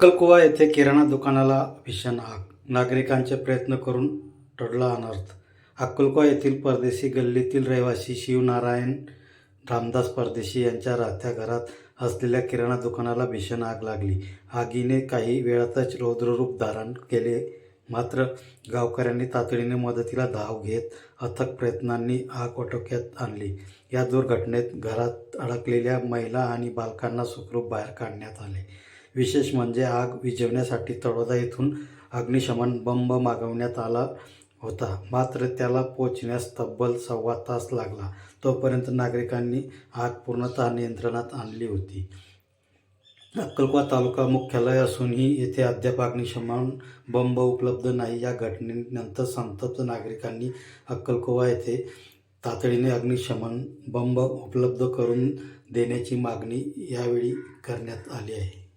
अक्कलकुवा येथे किराणा दुकानाला भीषण आग. नागरिकांचे प्रयत्न करून टळला अनर्थ. अक्कलकुवा येथील परदेशी गल्लीतील रहिवासी शिवनारायण रामदास परदेशी यांच्या राहत्या घरात असलेल्या किराणा दुकानाला भीषण आग लागली. आगीने काही वेळातच रौद्ररूप धारण केले. मात्र गावकऱ्यांनी तातडीने मदतीला धाव घेत अथक प्रयत्नांनी आग आटोक्यात आणली. या दुर्घटनेत घरात अडकलेल्या महिला आणि बालकांना सुखरूप बाहेर काढण्यात आले. विशेष म्हणजे आग विझवण्यासाठी तळोदा येथून अग्निशमन बंब मागवण्यात आला होता. मात्र त्याला पोचण्यास तब्बल सव्वा तास लागला. तोपर्यंत नागरिकांनी आग पूर्णतः नियंत्रणात आणली होती. अक्कलकोवा तालुका मुख्यालय असूनही येथे अद्याप अग्निशमन बंब उपलब्ध नाही. या घटनेनंतर संतप्त नागरिकांनी अक्कलकोवा येथे तातडीने अग्निशमन बंब उपलब्ध करून देण्याची मागणी यावेळी करण्यात आली आहे.